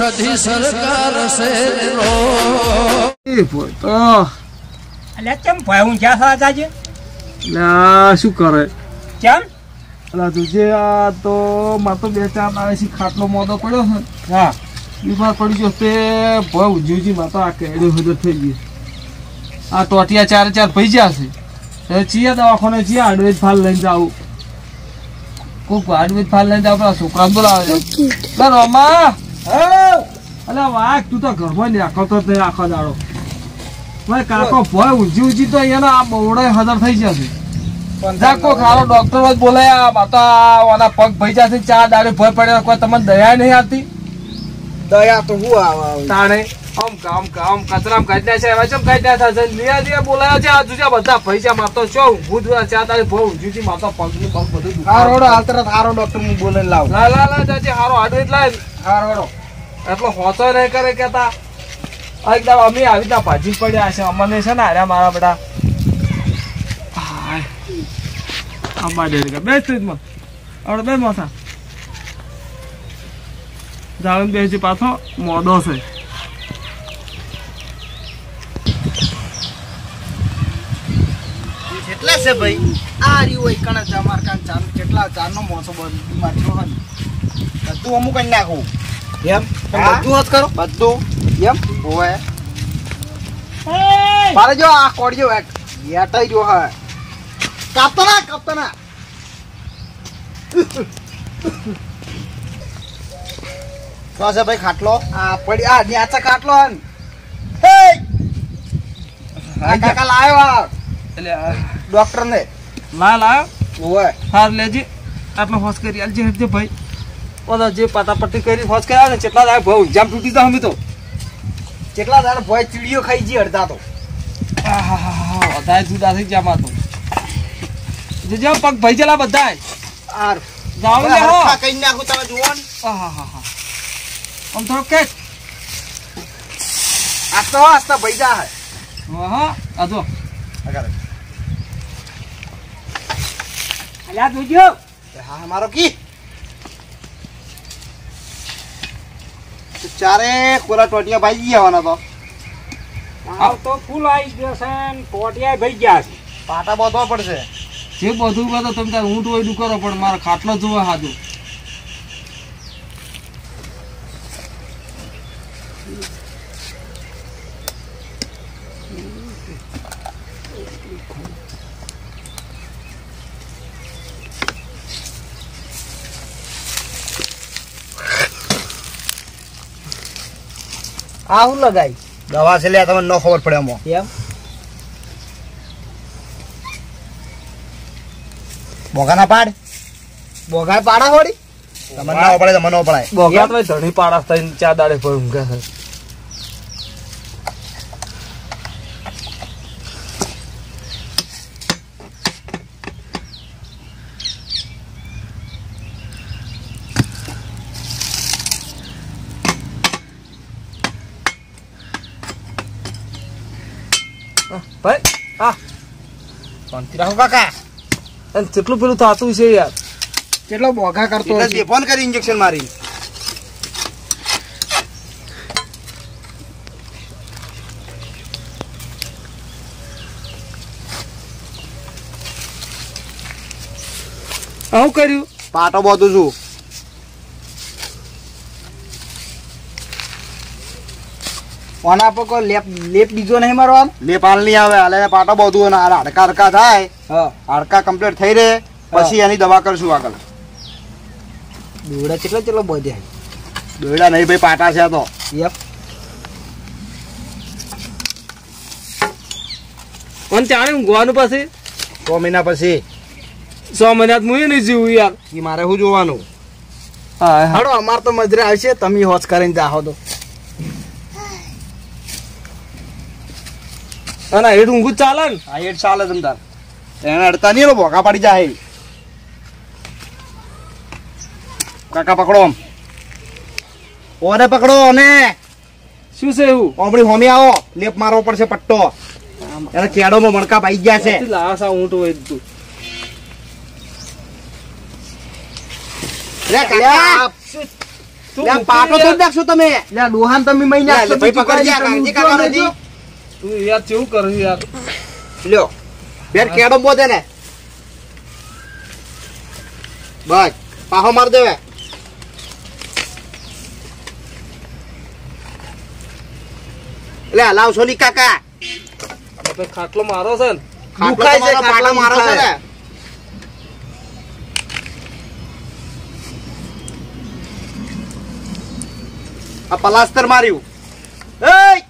સધી સરકાર શેરો એ ભાઈ તો કેમ ભાઈ હું ક્યાં થવા જાજે લા શું કરે? કેમ? અલા તુજે આ તો માર તો બે ચાર આવે છે ખાટલો મોદો પડ્યો છે. હા. બીમાર પડી ગયો તે ભાઈ ઉજ્યુજી માં તો આ કેડ્યો હજર થઈ ગયું આ ટોટિયા ચાર ચાર પૈ જ્યા છે. હવે ચિયા દવાખાને ચિયા આડવેજ ફાલ લઈને જાવું કોક આડવેજ ફાલ લઈને જાવ પેલા છોકરા બોલાવે. છે લે રોમા. અલે વાઘ તું તો ઘરમાં નાખતો જ નહીં આખો દાડો. ભાઈ કાકો ભય ઊંચી ઊંચી તો અહીંયા આ બવડે હજાર થઈ જશે જાકો ખારો ડોક્ટર જ બોલાયા માતા ઓના પગ ભઈ જશે ચાર દાડે ભય પડ્યો કોઈ તમને દયા નહીં આવતી? દયા તો હું આવે તાણે? આમ કામ કામ કચરામ કાઢ્યા છે એવા ચમ કાઢ્યા છે લિયા લીયા બોલાયા છે આ જુજા બધા પૈસા મારતો છો ઊભું થયું ચાર તારી ભય ઊંચી થી પગની પગ બધું. હારોડો હાલ તરત હારો ડોક્ટર હું બોલે લાવ. લા લા લા જાજે હારો આડો એટલા હારોડો. એટલો હોતો નહીં કરે કેતા એકદમ અમે આવી રીતના ભાજી પડ્યા છે. અમને છે ને હાર્યા મારા બધા. આંબા ડેરી બેસ તું આવડે બે મોસા જાણ બેસી પાછો મોડો છે. કેટલા છે ભાઈ? આ રહ્યું હોય કણે જમાર કાન ચાર કેટલા ચારનો મોસો બીમાર થયો હોય બધું અમુક નાખું. એમ? બધું જ કરો. બધું? એમ? હોવે મારે જો આ કોડિયો એક યાટાઈ જો હા. કાપતો ના તો છે ભાઈ ખાટલો? આ પડી આ ન્યાચા ખાટલો હન હે! આ કાકા લાયો આ. એટલે ડોક્ટર ને લા લા હાર લેજી. આટલો હોશ કરી આલજે હેડજે ભાઈ. ઓલા જે પાટાપટ્ટી કરી ફોજ કર્યા ને કેટલા દાડે ભાવ જામ તૂટી જા અમે તો. કેટલા દાડે ભોય ચીડીઓ ખાઈ જઈએ અડધા તો. બધાય જુદા થઈ ગયા તો જે જેમ પગ ભાઈ જલા બધા આર જાવ લે હો. કઈ નાખું તમે જુઓ ને. હા આમ થોડો કે આસ્તો આસ્તો ભાઈ જા હે હા આજો આગળ. અલ્યા જોજો. હા મારો કી? ચારે કોરા ટોટિયા ભાઈ જી આવવાના તો. આવ તો ફૂલ આવી ગયો છે ને ટોટિયા ભાઈ ગયા છે. પાટા બાંધવા પડશે. જે બધું બધું તમે ત્યાં ઊંટ હોય કરો પણ મારો ખાટલો જોવા હાજુ. આ હું લગાવી દવા છે લે તમને ન ખબર પડે એમાં એમ? બોગાના પાડ. બોગા પાડા હોડી? તમને ના પડે તમને ન પડાય બોગા? તો ધણી પાડા થઈને ચાર દાડે પર ઊંઘે ભાઈ હા. શાંતિ રાખો કાકા અને કેટલું પેલું થતું છે યાર? કેટલો બોગા કરતો એટલે ફોન કરી ઇન્જેક્શન મારી આવું કર્યું? પાટો બધું છું. ઓના પર કોઈ લેપ લેપ બીજો નહીં મારવાનો? લેપ હાલ નહીં આવે હાલે પાટો બધું અને હાલ હાડકા હડકા થાય. હાડકા કમ્પ્લીટ થઈ રહે પછી એની દવા કરશું આગળ. દોડા કેટલા કેટલો બધે દોડા નહીં ભાઈ પાટા છે તો. યપ. અને ત્યારે ઊંઘવાનું પછી? છ મહિના પછી. છ મહિના હું નહીં જીવું યાર. એ મારે શું જોવાનું? હા. હાડો અમારે તો મજરે આવશે તમે હોશ કરીને જાહો તો. અને હેઠ ઊંઘું ચાલે ને. હા એટ ચાલે તમ તાર. એને અડતા નહીં ભોકા પાડી જાય. કાકા પકડો આમ. ઓને પકડો ઓને શું છે એવું? ઓમડી હોમી આવો. લેપ મારવો પડશે પટ્ટો. એને કેડોમાં મણકા પાઈ ગયા છે. લાસ ઊંટ હોય તું. કાકા. પાટો તો નાખશો તમે? લે ડોહાન તમે મહિના પકડી લે, ભાઈ તો યાર કેવું કરું યાર? લ્યો. બેટ કેડો બોધે ને? બસ પાહો માર દેવે. એટલે લાવ સોની કાકા. ખાટલો મારો છે ને. દુખાય છે ખાટલો મારો છે ને. આ પલાસ્તર માર્યું. એય!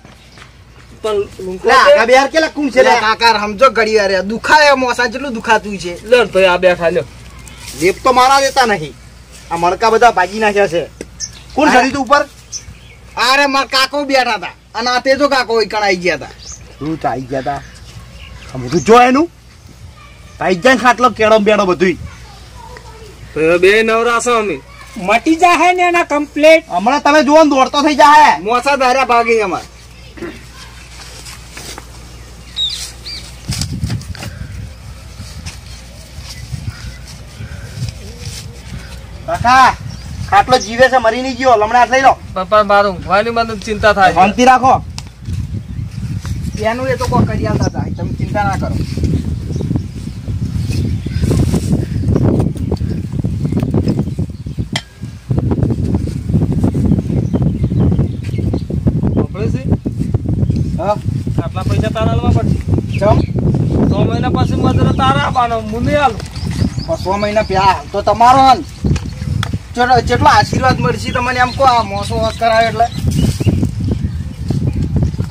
પણ બેહાર કેલા કુણ છે કાકા સમજો ઘડી દુખાય મોસા જેટલું દુખાતું છે. લડ તો આ બેઠા લ્યો. લેપ તો મારા દેતા નહીં. આ મણકા બધા ભાજી નાખ્યા છે. કોણ તું ઉપર? અરે માર કાકો બેઠા હતા. અને આ તેજો કાકો કણાઈ ગયા હતા. તું આવી ગયા તા? આ જો એનું. તાઈ જાય ને ખાટલો કેળો બેડો બધું તો બે નવરાશો અમે. મટી જાહે ને એના કમ્પ્લેટ હમણાં તમે જુઓ ને દોડતો થઈ જાય મોસા ધાર્યા ભાગી અમાર કાકા આટલો જીવે છે મરી નહીં ગયો. હમણાં હાથ લઈ લો. પપ્પા મારું ઊંઘવાની મને ચિંતા થાય શાંતિ રાખો. એનું એ તો કોઈ કરી આવતા હતા. તમે ચિંતા ના કરો. છે? હા. આટલા પૈસા તારા હાલવા પડશે. છ મહિના પછી મજૂર તારા આપવાનો હાલું. સો મહિના પ્યા તો તમારો હન. જેટલો આશીર્વાદ મળશે તમને એમ કહો આ મોસો વાત કરાવે એટલે.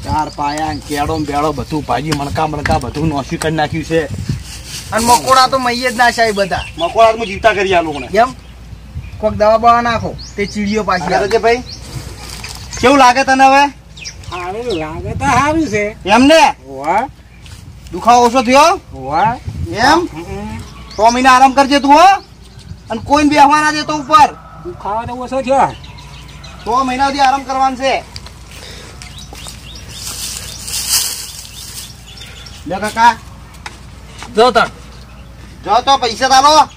ચાર પાયા કેળો બેળો બધું ભાજી મણકા મણકા બધું નોશી કરી નાખ્યું છે. અને મકોડા તો મૈયે જ ના છે બધા. મકોડા હું જીવતા કરી આ લોકોને એમ કોઈક દવા બવા નાખો તે ચીડીઓ પાછી આવે. છે ભાઈ કેવું લાગે તને હવે? સારું લાગે તો સારું છે. એમને? વાહ દુખાવો ઓછો થયો? વાહ એમ? સો મહિના આરામ કરજે તું હો. અને કોઈને બેહવાના છે તો ઉપર. ખાવા તો ઓછો છે સો મહિના સુધી આરામ કરવાનું છે. લે કાકા. જો તાર જો તો પૈસા તાલો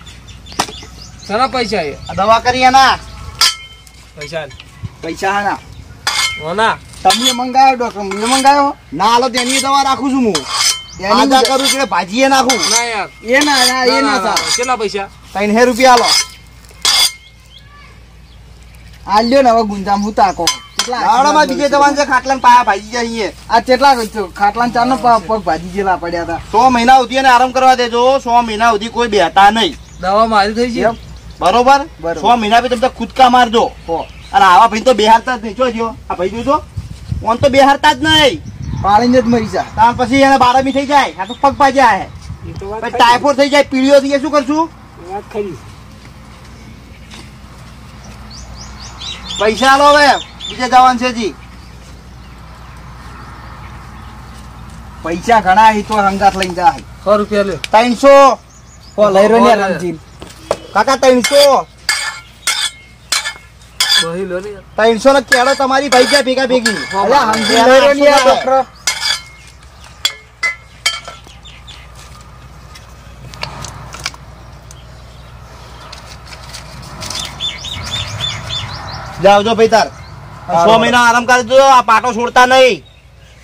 સારા પૈસા એ. આ દવા કરી એના. પૈસા. પૈસા આના. ઓના. તમે મંગાયો ડોક્ટર. મેં મંગાયો? ના હાલો તેની દવા રાખું છું હું. આજા કરું એટલે ભાજીએ નાખું. ના યાર. એ ના એ ના સારું કેટલા પૈસા? ત્રણ હે રૂપિયા આલો આલ્યો ને હવે ગુંજામ હું તાકો. દાડામાં બીજે જવાન છે ખાટલા પાયા ભાજી જઈએ આ કેટલા ખાટલા ચાર નો પગ ભાજી જેલા પડ્યા હતા. સો મહિના સુધી એને આરામ કરવા દેજો. સો મહિના સુધી કોઈ બેતા નહીં. દવા મારી થઈ છે? બરોબર. સો મહિના પછી તમે ખુદકા મારજો. અને આવા ભાઈ તો બેહારતા જ નહીં. જોજો આ ભાઈ જોજો ઓન તો બેહારતા જ નહીં. પાડીને જ મરી જાય તાર પછી એને બારામી થઈ જાય આ તો પગ પાજ્યા હે. એ તો વાત પછી ખરી. ટાઈફોઈડ થઈ જાય પીળીઓ થઈ જાય શું કરશું? વાત ખરી. પૈસા લો હવે બીજે જવાનું છે જી. પૈસા ઘણા હી તો હંગાત લઈને જાય. સો રૂપિયા લે ત્રણસો. લઈ રહ્યો કાકા ત્રણસો. ત્રણસો ને કેળો તમારી ભાઈ ગયા ભેગા ભેગી. ડોક્ટર. જાવજો ભાઈ તાર. સો મહિના આરામ કરજો આ પાટો છોડતા નહીં.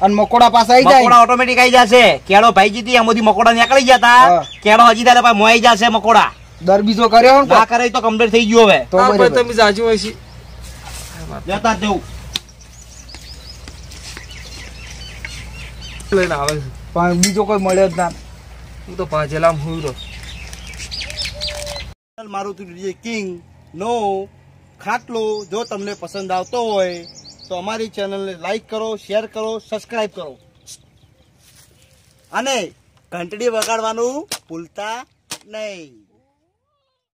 અને મકોડા પાસે આવી જાય. મકોડા ઓટોમેટિક આવી જશે. કેળો ભાઈ જીતી એમાંથી મકોડા નીકળી ગયા હા. કેળો હજી તારે પાસે મોઈ જશે મકોડા. દર બીજો કર્યો ને કરે તો કમ્પ્લીટ થઈ ગયો હવે. તો. તમે જાજુ હોય છે. જવું લઈને આવે છે પણ બીજો કોઈ મળ્યો જ ના હું તો પાછેલા હું રહ્યો મારુતિ તું કિંગ નો ખાટલો જો તમને પસંદ આવતો હોય તો અમારી ચેનલને લાઈક કરો શેર કરો સબસ્ક્રાઈબ કરો. અને ઘંટડી વગાડવાનું ભૂલતા નહીં.